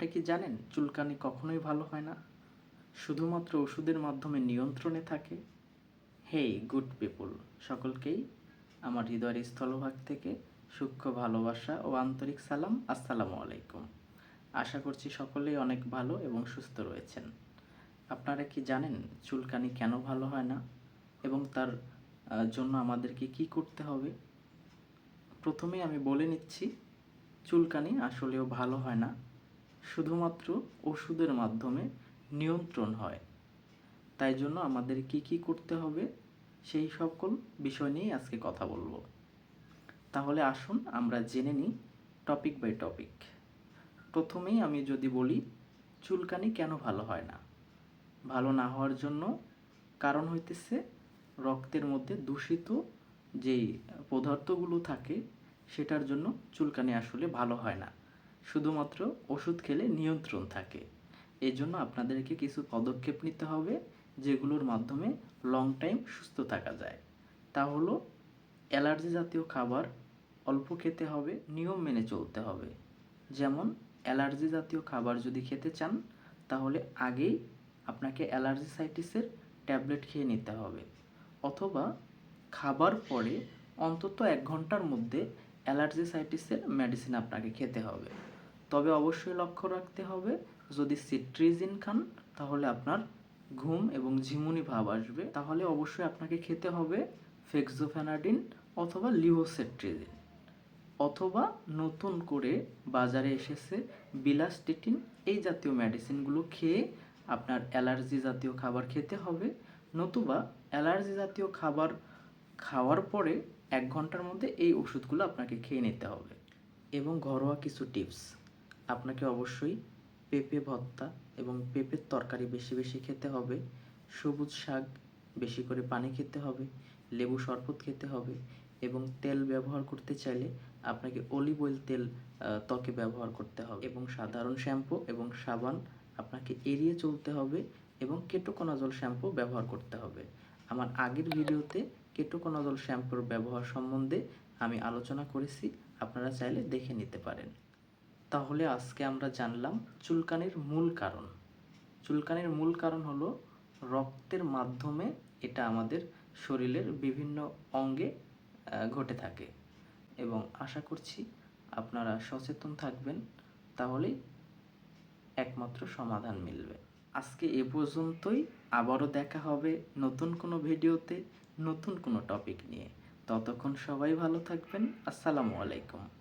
আপনি কি জানেন চুলকানি কখনোই ভালো হয় না? শুধুমাত্র ওষুধের মাধ্যমে নিয়ন্ত্রণে থাকে? হেই, গুড পিপুল, সকলকেই আমার হৃদয়ের স্থলভাগ থেকে সূক্ষ্ম ভালোবাসা ও আন্তরিক সালাম, আসসালামু আলাইকুম। আশা করছি সকলেই অনেক ভালো এবং সুস্থ রয়েছেন। আপনারা কি জানেন চুলকানি কেন ভালো হয় না? এবং তার জন্য আমাদেরকে কি করতে হবে? প্রথমে আমি বলে নিচ্ছি, চুলকানি আসলেও ভালো হয় না। শুধুমাত্র ওষুধের মাধ্যমে নিয়ন্ত্রণ হয়। তাই জন্য আমাদের কি কি করতে হবে, সেই সকল বিষয় নিয়ে আজকে কথা বলব। তাহলে আসুন আমরা জেনে নিই টপিক বাই টপিক প্রথমেই আমি যদি বলি, চুলকানি কেন ভালো হয় না? ভালো না হওয়ার জন্য কারণ হইতেছে রক্তের মধ্যে দূষিত যেই পদার্থগুলো থাকে, সেটার জন্য চুলকানি আসলে ভালো হয় না। শুধুমাত্র ওষুধ খেলে নিয়ন্ত্রণ থাকে। এই জন্য আপনাদেরকে কিছু পদক্ষেপ নিতে হবে, যেগুলোর মাধ্যমে লং টাইম সুস্থ থাকা যায়। তা হলো, অ্যালার্জি জাতীয় খাবার অল্প খেতে হবে, নিয়ম মেনে চলতে হবে। যেমন, অ্যালার্জি জাতীয় খাবার যদি খেতে চান, তাহলে আগেই আপনাকে অ্যালার্জিসাইটিসের ট্যাবলেট খেয়ে নিতে হবে। অথবা, খাবার পরে অন্তত এক ঘণ্টার মধ্যে অ্যালার্জিসাইটিসের মেডিসিন আপনাকে খেতে হবে। তবে অবশ্যই লক্ষ্য রাখতে হবে, যদি সিট্রিজিন খান, তাহলে আপনার ঘুম এবং ঝিমুনি ভাব আসবে। তাহলে অবশ্যই আপনাকে খেতে হবে ফেক্সোফেনাডিন অথবা লিভোসেট্রিজিন অথবা নতুন করে বাজারে এসেছে বিলাস্টিটিন, এই জাতীয় মেডিসিনগুলো খেয়ে আপনার অ্যালার্জি জাতীয় খাবার খেতে হবে। নতুবা অ্যালার্জি জাতীয় খাবার খাওয়ার পরে এক ঘণ্টার মধ্যে এই ওষুধগুলো আপনাকে খেয়ে নিতে হবে। এবং ঘরোয়া কিছু টিপস। আপনাকে অবশ্যই পেঁপে ভর্তা এবং পেঁপের তরকারি বেশি বেশি খেতে হবে, সবুজ শাক বেশি করে পানি খেতে হবে, লেবু শরবত খেতে হবে এবং তেল ব্যবহার করতে চাইলে আপনাকে অলিভ অয়েল তেল ত্বকে ব্যবহার করতে হবে এবং সাধারণ শ্যাম্পু এবং সাবান আপনাকে এড়িয়ে চলতে হবে এবং কেটোকোনাজল শ্যাম্পু ব্যবহার করতে হবে। আমার আগের ভিডিওতে কেটোকোনাজল শ্যাম্পুর ব্যবহার সম্বন্ধে আমি আলোচনা করেছি, আপনারা চাইলে দেখে নিতে পারেন। তাহলে আজকে আমরা জানলাম চুলকানির মূল কারণ। চুলকানির মূল কারণ হলো রক্তের মাধ্যমে এটা আমাদের শরীরের বিভিন্ন অঙ্গে ঘটে থাকে। এবং আশা করছি আপনারা সচেতন থাকবেন, তাহলেই একমাত্র সমাধান মিলবে। আজকে এ পর্যন্তই, আবারও দেখা হবে নতুন কোনো ভিডিওতে, নতুন কোনো টপিক নিয়ে। ততক্ষণ সবাই ভালো থাকবেন, আসসালামু আলাইকুম।